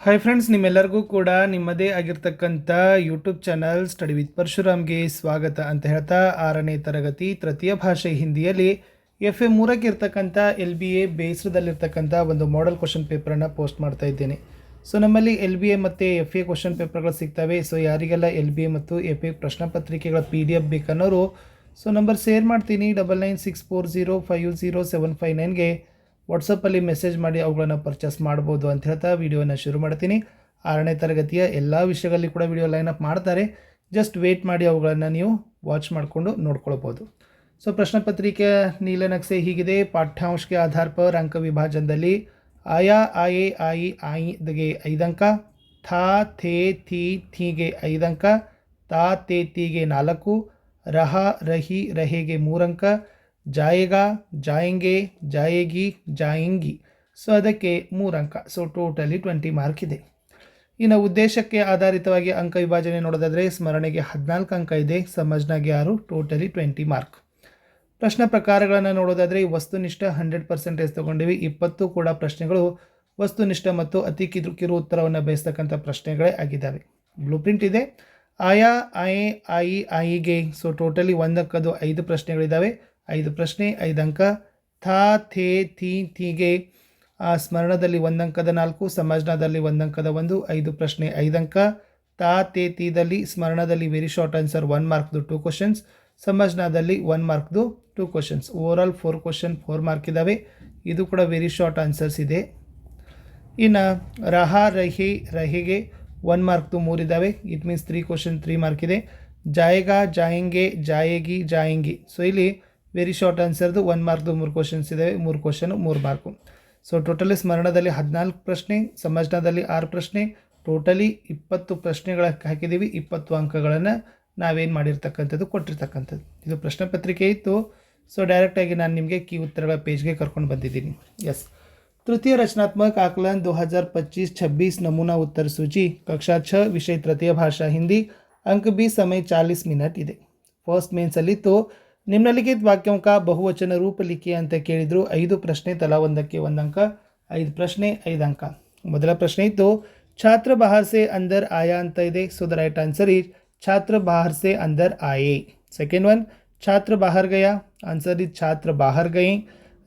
Hi friends ನಿಮ್ಮೆಲ್ಲರಿಗೂ ಕೂಡ ನಿಮ್ಮದೇ ಆಗಿರ್ತಕ್ಕಂಥ ಯೂಟ್ಯೂಬ್ ಚಾನಲ್ ಸ್ಟಡಿ ವಿತ್ ಪರಶುರಾಮ್ಗೆ ಸ್ವಾಗತ ಅಂತ ಹೇಳ್ತಾ ಆರನೇ ತರಗತಿ ತೃತೀಯ ಭಾಷೆ ಹಿಂದಿಯಲ್ಲಿ ಎಫ್ ಎ ಮೂರಕ್ಕೆ ಇರ್ತಕ್ಕಂಥ ಎಲ್ ಬಿ ಎ ಬೇಸ್ರದಲ್ಲಿರ್ತಕ್ಕಂಥ ಒಂದು ಮಾಡೆಲ್ ಕ್ವಶನ್ ಪೇಪರನ್ನು ಪೋಸ್ಟ್ ಮಾಡ್ತಾ ಇದ್ದೇನೆ. ಸೊ ನಮ್ಮಲ್ಲಿ ಎಲ್ ಬಿ ಎ ಮತ್ತು ಎಫ್ ಎ ಕ್ವಶನ್ ಪೇಪರ್ಗಳು ಸಿಗ್ತವೆ. ಸೊ ಯಾರಿಗೆಲ್ಲ ಎಲ್ ಬಿ ಎ ಮತ್ತು ಎಫ್ ಎ ಪ್ರಶ್ನೆ ಪತ್ರಿಕೆಗಳ ಪಿ ಡಿ ಎಫ್ ಬೇಕನ್ನೋರು ಸೊ ನಂಬರ್ ಶೇರ್ ಮಾಡ್ತೀನಿ double nine six four zero five zero seven five ನೈನ್ಗೆ ವಾಟ್ಸಪ್ಪಲ್ಲಿ ಮೆಸೇಜ್ ಮಾಡಿ ಅವುಗಳನ್ನು ಪರ್ಚೇಸ್ ಮಾಡ್ಬೋದು ಅಂತ ಹೇಳ್ತಾ ವಿಡಿಯೋನ ಶುರು ಮಾಡ್ತೀನಿ. ಆರನೇ ತರಗತಿಯ ಎಲ್ಲ ವಿಷಯಗಳಲ್ಲಿ ಕೂಡ ವೀಡಿಯೋ ಲೈನ್ ಅಪ್ ಮಾಡ್ತಾರೆ. ಜಸ್ಟ್ ವೇಟ್ ಮಾಡಿ ಅವುಗಳನ್ನು ನೀವು ವಾಚ್ ಮಾಡಿಕೊಂಡು ನೋಡ್ಕೊಳ್ಬೋದು. ಸೊ ಪ್ರಶ್ನೆ ಪತ್ರಿಕೆ ನೀಲನಕ್ಷೆ ಹೀಗಿದೆ. ಪಾಠ್ಯಾಂಶಕ್ಕೆ ಆಧಾರ್ ಪರ್ ಅಂಕ ವಿಭಾಜನದಲ್ಲಿ ಆಯಾ, ಆಯೆ, ಆಯಿ ಆಯಿದಗೆ ಐದಂಕ ಥಾ, ಥೇ, ಥಿ ಥೀಗೆ ಐದಂಕ ತಾ ತೇ ತೀಗೆ ನಾಲ್ಕು, ರಹ, ರಹಿ ರಹೆಗೆ ಮೂರಂಕ ಜಾಯೇಗಾ, ಜಾಯಂಗೆ, ಜಾಯೇಗಿ, ಜಾಯಿಂಗಿ. ಸೊ ಅದಕ್ಕೆ ಮೂರು ಅಂಕ. ಸೊ ಟೋಟಲಿ ಟ್ವೆಂಟಿ ಮಾರ್ಕ್ ಇದೆ. ಇನ್ನು ಉದ್ದೇಶಕ್ಕೆ ಆಧಾರಿತವಾಗಿ ಅಂಕ ವಿಭಾಜನೆ ನೋಡೋದಾದರೆ ಸ್ಮರಣೆಗೆ ಹದಿನಾಲ್ಕು ಅಂಕ ಇದೆ. ಸಮಜ್ನಾಗೆ ಆರು ಟೋಟಲಿ ಟ್ವೆಂಟಿ ಮಾರ್ಕ್ ಪ್ರಶ್ನೆ ಪ್ರಕಾರಗಳನ್ನು ನೋಡೋದಾದರೆ ವಸ್ತುನಿಷ್ಠ ಹಂಡ್ರೆಡ್ ಪರ್ಸೆಂಟೇಜ್ ತೊಗೊಂಡಿವಿ. ಇಪ್ಪತ್ತು ಕೂಡ ಪ್ರಶ್ನೆಗಳು ವಸ್ತುನಿಷ್ಠ ಮತ್ತು ಅತಿ ಕಿರು ಕಿರು ಉತ್ತರವನ್ನು ಬಯಸ್ತಕ್ಕಂಥ ಪ್ರಶ್ನೆಗಳೇ ಆಗಿದ್ದಾವೆ. ಬ್ಲೂ ಪ್ರಿಂಟ್ ಇದೆ. ಆಯಾ, ಆಯೆ, ಆಯಿ, ಆಯಿಗೆ. ಸೊ ಟೋಟಲಿ ಒಂದಕ್ಕದು ಐದು ಪ್ರಶ್ನೆಗಳಿದ್ದಾವೆ ಐದು ಪ್ರಶ್ನೆ, ಐದು ಅಂಕ. ಥಾ, ಥೇ, ಥಿ, ಥೀಗೆ. ಸ್ಮರಣದಲ್ಲಿ ಒಂದು ಅಂಕದ ನಾಲ್ಕು ಸಮಾಜನದಲ್ಲಿ ಒಂದು ಅಂಕದ ಒಂದು, ಐದು ಪ್ರಶ್ನೆ, ಐದು ಅಂಕ. ತಾ ತೇ ತೀದಲ್ಲಿ ಸ್ಮರಣದಲ್ಲಿ ವೆರಿ ಶಾರ್ಟ್ ಆನ್ಸರ್ ಒನ್ ಮಾರ್ಕ್ದು ಟೂ ಕ್ವಶನ್ಸ್ ಸಮಾಜನದಲ್ಲಿ one ಮಾರ್ಕ್ದು two questions over all four question four mark ಇದ್ದಾವೆ ಇದು ಕೂಡ ವೆರಿ ಶಾರ್ಟ್ ಆನ್ಸರ್ಸ್ ಇದೆ. ಇನ್ನು, ರಹ, ರಹಿ, ರಹಿಗೆ. ಒನ್ ಮಾರ್ಕ್ದು ಮೂರಿದ್ದಾವೆ it means three question three mark ಇದೆ. ಜಾಯೇಗಾ, ಜಾಯಂಗೆ, ಜಾಯೇಗಿ, ಜಾಯಂಗಿ. ಸೊ ಇಲ್ಲಿ ವೆರಿ ಶಾರ್ಟ್ ಆನ್ಸರ್ದು ಒನ್ ಮಾರ್ಕ್ದು ಮೂರು ಕ್ವಶನ್ಸ್ ಇದ್ದಾವೆ ಮೂರು ಕ್ವಶನು ಮೂರು ಮಾರ್ಕು ಸೊ ಟೋಟಲಿ ಸ್ಮರಣದಲ್ಲಿ ಹದಿನಾಲ್ಕು ಪ್ರಶ್ನೆ ಸಮಾಜನದಲ್ಲಿ ಆರು ಪ್ರಶ್ನೆ. ಟೋಟಲಿ ಇಪ್ಪತ್ತು ಪ್ರಶ್ನೆಗಳ ಹಾಕಿದ್ದೀವಿ ಇಪ್ಪತ್ತು ಅಂಕಗಳನ್ನು ನಾವೇನು ಮಾಡಿರ್ತಕ್ಕಂಥದ್ದು, ಕೊಟ್ಟಿರ್ತಕ್ಕಂಥದ್ದು. ಇದು ಪ್ರಶ್ನೆ ಪತ್ರಿಕೆ ಇತ್ತು. ಸೊ ಡೈರೆಕ್ಟಾಗಿ ನಾನು ನಿಮಗೆ ಕೀ ಉತ್ತರಗಳ ಪೇಜ್ಗೆ ಕರ್ಕೊಂಡು ಬಂದಿದ್ದೀನಿ. ಎಸ್ तृतीय रचनात्मक आकलन 2025-26 नमूना उत्तर सूची कक्षा छः विषय तृतीय भाषा हिंदी अंक भी समय 40 ಮಿನಿಟ್ ಇದೆ ಫಸ್ಟ್ ಮೇನ್ಸಲ್ಲಿ ತೋ ನಿಮ್ನಲಿಖಿತ ವಾಕ್ಯೋं का ಬಹುವಚನ ರೂಪ ಲಿಖಿ ಅಂತ ಕೇಳಿದ್ರು ಐದು ಪ್ರಶ್ನೆ ತಲಾ ಒಂದಕ್ಕೆ ಒಂದು ಅಂಕ ಐದು ಪ್ರಶ್ನೆ ಐದು ಅಂಕ ಮೊದಲ ಪ್ರಶ್ನೆ ಇತ್ತು ಛಾತ್ರ ಬಾಹರ್ ಸೆ ಅಂದರ್ ಆಯಾ ಅಂತ ಇದೆ so the right answer is छात्र बाहर से अंदर आए सेकेंड वन छात्र बाहर गया आंसर इज छात्र बाहर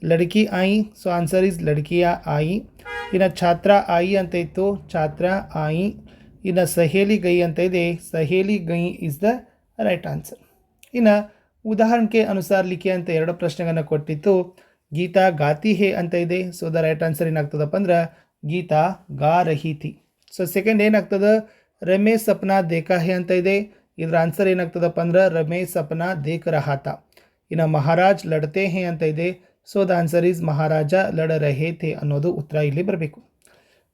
ಲಡ್ಕಿ ಆಯಿ. ಸೊ ಆನ್ಸರ್ ಈಸ್ ಲಡಕಿಯ ಆಯಿ. ಇನ್ನು ಛಾತ್ರ ಆಯಿ ಅಂತ ಇತ್ತು. ಛಾತ್ರ ಆಯಿ. ಇನ್ನು ಸಹೇಲಿ ಗೈ ಅಂತ ಇದೆ. ಸಹೇಲಿ ಗೈ ಇಸ್ ದ ರೈಟ್ ಆನ್ಸರ್ ಇನ್ನು ಉದಾಹರಣೆಗೆ ಅನುಸಾರ ಲಿಖಿ ಅಂತ ಎರಡು ಪ್ರಶ್ನೆಗಳನ್ನು ಕೊಟ್ಟಿತ್ತು. ಗೀತಾ ಗಾತಿ ಹೇ ಅಂತ ಇದೆ. ಸೊ ದ ರೈಟ್ ಆನ್ಸರ್ ಏನಾಗ್ತದಪ್ಪ ಅಂದ್ರೆ ಗೀತಾ ಗಾ ರಹಿತಿ. ಸೊ ಸೆಕೆಂಡ್ ಏನಾಗ್ತದೆ? ರಮೇಶ್ ಸಪ್ನ ದೇಖಾ ಹೇ ಅಂತ ಇದೆ. ಇದರ ಆನ್ಸರ್ ಏನಾಗ್ತದಪ್ಪ ಅಂದ್ರೆ ರಮೇಶ್ ಸಪ್ನ ದೇಖ ರಹಾತ. ಇನ್ನು ಮಹಾರಾಜ್ ಲಡ್ತೆ ಹೇ ಅಂತ ಇದೆ. ಸೊ ದ ಆನ್ಸರ್ ಈಸ್ ಮಹಾರಾಜ ಲಡ ರಹೇ ಥೇ ಅನ್ನೋದು ಉತ್ತರ ಇಲ್ಲಿ ಬರಬೇಕು.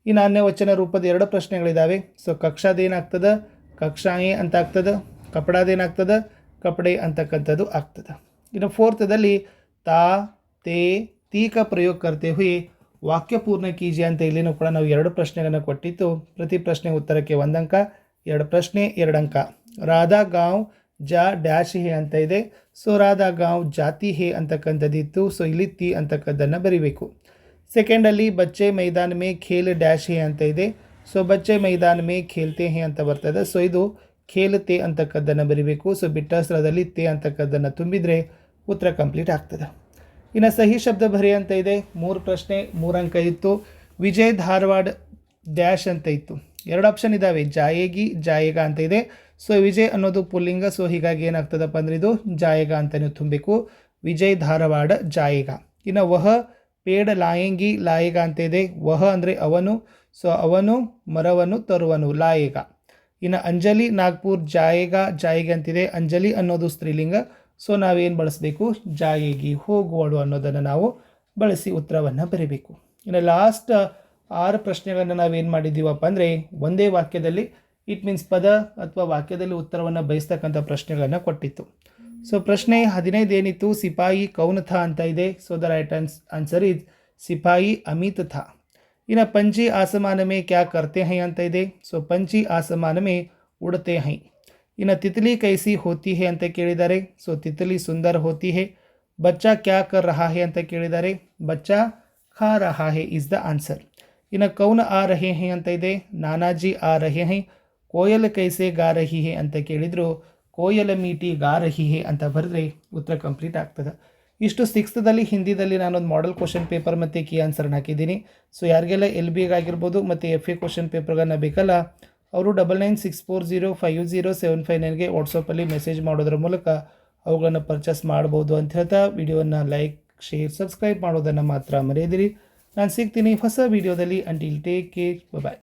ಇನ್ನು ಅನ್ಯ ವಚನ ರೂಪದ ಎರಡು ಪ್ರಶ್ನೆಗಳಿದ್ದಾವೆ ಸೊ ಕಕ್ಷಾದೇನಾಗ್ತದೆ ಕಕ್ಷಾಯೇ ಅಂತ ಆಗ್ತದೆ ಕಪಡಾದೇನಾಗ್ತದೆ ಕಪಡೆ ಅಂತಕ್ಕಂಥದ್ದು ಆಗ್ತದೆ. ಇನ್ನು ಫೋರ್ತದಲ್ಲಿ ತಾ, ತೇ, ತೀಕ ಪ್ರಯೋಗ ಕರ್ತೆ ಹುಯಿ, ವಾಕ್ಯ ಪೂರ್ಣ ಕೀಜಿ ಅಂತ ಇಲ್ಲಿನೂ ಕೂಡ ನಾವು ಎರಡು ಪ್ರಶ್ನೆಗಳನ್ನು ಕೊಟ್ಟಿತ್ತು. ಪ್ರತಿ ಪ್ರಶ್ನೆ ಉತ್ತರಕ್ಕೆ ಒಂದಂಕ, ಎರಡು ಪ್ರಶ್ನೆ ಎರಡು ಅಂಕ ರಾಧಾ ಗಾಂವ್ ಜಾ ಡ್ಯಾಶ್ ಹೇ ಅಂತ ಇದೆ. ಸೊ ರಾಧಾ ಗಾಂವ್ ಜಾತಿ ಹೇ ಅಂತಕ್ಕಂಥದ್ದಿತ್ತು. ಸೊ ಇಲ್ಲಿ ತಿ ಅಂತಕ್ಕಂಥದ್ದನ್ನು ಬರಿಬೇಕು. ಸೆಕೆಂಡಲ್ಲಿ ಬಚ್ಚೆ ಮೈದಾನ ಮೇ ಖೇಲ್ ಡ್ಯಾಶ್ ಹೇ ಅಂತ ಇದೆ. ಸೊ ಬಚ್ಚೆ ಮೈದಾನ ಮೇ ಖೇಲ್ತೆ ಹೇ ಅಂತ ಬರ್ತದೆ. ಸೊ ಇದು ಖೇಲತೆ ಅಂತಕ್ಕದ್ದನ್ನು ಬರಿಬೇಕು. ಸೊ ಬಿಟ್ಟಾಸ್ತ್ರದಲ್ಲಿ ತೇ ಅಂತಕ್ಕದ್ದನ್ನು ತುಂಬಿದರೆ ಉತ್ತರ ಕಂಪ್ಲೀಟ್ ಆಗ್ತದೆ. ಇನ್ನು ಸಹಿ ಶಬ್ದ ಬರಿ ಅಂತ ಇದೆ. ಮೂರು ಪ್ರಶ್ನೆ, ಮೂರು ಅಂಕ ಇತ್ತು. ವಿಜಯ್ ಧಾರವಾಡ ಡ್ಯಾಶ್ ಅಂತ ಇತ್ತು. ಎರಡು ಆಪ್ಷನ್ ಇದ್ದಾವೆ ಜಾಯೇಗಿ, ಜಾಯೇಗ ಅಂತ ಇದೆ. ಸೊ ವಿಜಯ್ ಅನ್ನೋದು ಪುಲ್ಲಿಂಗ, ಸೊ ಹೀಗಾಗಿ ಏನಾಗ್ತದಪ್ಪ ಅಂದ್ರೆ ಇದು ಜಾಯೇಗ ಅಂತಲೇ ತುಂಬಬೇಕು ವಿಜಯ್ ಧಾರವಾಡ ಜಾಯಗ. ಇನ್ನು ವಹ, ಪೇಡ, ಲಾಯಂಗಿ, ಲಾಯಗ ಅಂತ ಇದೆ ವಹ ಅಂದರೆ ಅವನು, ಸೊ ಅವನು ಮರವನ್ನು ತರುವನು, ಲಾಯಗ. ಇನ್ನು ಅಂಜಲಿ, ನಾಗ್ಪುರ್, ಜಾಯಗ, ಜಾಯಿಗೆ ಅಂತಿದೆ. ಅಂಜಲಿ ಅನ್ನೋದು ಸ್ತ್ರೀಲಿಂಗ. ಸೊ ನಾವೇನು ಬಳಸಬೇಕು? ಜಾಯಿಗಿ ಹೋಗುವಳು ಅನ್ನೋದನ್ನು ನಾವು ಬಳಸಿ ಉತ್ತರವನ್ನು ಬರೀಬೇಕು. ಇನ್ನು ಲಾಸ್ಟ್ ಆರು ಪ್ರಶ್ನೆಗಳನ್ನು ನಾವೇನು ಮಾಡಿದ್ದೀವಪ್ಪ ಅಂದರೆ, ಒಂದೇ ವಾಕ್ಯದಲ್ಲಿ ಇಟ್ ಮೀನ್ಸ್ ಪದ ಅಥವಾ ವಾಕ್ಯದಲ್ಲಿ ಉತ್ತರವನ್ನು ಬಯಸ್ತಕ್ಕಂಥ ಪ್ರಶ್ನೆಗಳನ್ನು ಕೊಟ್ಟಿತ್ತು. ಸೊ ಪ್ರಶ್ನೆ ಹದಿನೈದು ಏನಿತ್ತು ಸಿಪಾಯಿ ಕೌನಥ ಅಂತ ಇದೆ. ಸೊ ದ ರೈಟ್ ಆನ್ಸ್ ಆನ್ಸರ್ ಇಸ್ ಸಿಪಾಯಿ ಅಮಿತ್ ಥಾ ಇನ್ನು ಪಂಚಿ ಆಸಮಾನ ಮೇ ಕ್ಯಾ ಕರ್ತೆ ಹೈ ಅಂತ ಇದೆ. ಸೊ ಪಂಚಿ ಆಸಮಾನ ಮೇ ಉಡತೆ ಹೈ. ಇನ್ನು ತಿತ್ಲಿ ಕೈಸಿ ಹೋತಿ ಹೇ ಅಂತ ಕೇಳಿದ್ದಾರೆ ಸೊ ತಿತ್ಲಿ ಸುಂದರ್ ಹೋತಿ ಹೇ. ಬಚ್ಚಾ ಕ್ಯಾ ಕರ್ ರಹಾ ಹೇ ಅಂತ ಕೇಳಿದ್ದಾರೆ ಬಚ್ಚಾ ಖಾ ರಹಾ ಹೇ ಇಸ್ ದ ಆನ್ಸರ್ ಇನ್ನು ಕೌನ ಆ ರಹೆ ಹೇ ಅಂತ ಇದೆ. ನಾನಾಜಿ ಆ ರಹೆ ಹೇ. ಕೋಯಲ ಕೈಸೆ ಗಾರಹಿಹೆ ರಹಿ ಅಂತ ಕೇಳಿದ್ರು, ಕೋಯಲ ಮೀಟಿ ಗಾರಹಿಹೆ ಅಂತ ಬರೆದ್ರೆ ಉತ್ತರ ಕಂಪ್ಲೀಟ್ ಆಗ್ತದೆ. ಇಷ್ಟು ಸಿಕ್ಸ್ತ್ದಲ್ಲಿ ಹಿಂದಿದಲ್ಲಿ ನಾನೊಂದು ಮಾಡೆಲ್ ಕ್ವಶನ್ ಪೇಪರ್ ಮತ್ತು ಕೀ ಆನ್ಸರ್ನ ಹಾಕಿದ್ದೀನಿ. ಸೊ ಯಾರಿಗೆಲ್ಲ ಎಲ್ ಬಿ ಆಗಿರ್ಬೋದು ಮತ್ತು ಎಫ್ ಎ ಕ್ವಶನ್ ಪೇಪರ್ಗಳನ್ನ ಬೇಕಲ್ಲ, ಅವರು double nine six four zero five zero seven five ನೈನ್ಗೆ ವಾಟ್ಸಪ್ಪಲ್ಲಿ ಮೆಸೇಜ್ ಮಾಡೋದ್ರ ಮೂಲಕ ಅವುಗಳನ್ನು ಪರ್ಚೇಸ್ ಮಾಡ್ಬೋದು ಅಂತ ಹೇಳ್ತಾ ವಿಡಿಯೋನ ಲೈಕ್ ಶೇರ್ ಸಬ್ಸ್ಕ್ರೈಬ್ ಮಾಡೋದನ್ನು ಮಾತ್ರ ಮರೆಯದಿರಿ. ನಾನು ಸಿಗ್ತೀನಿ ಹೊಸ ವಿಡಿಯೋದಲ್ಲಿ. Until take care bye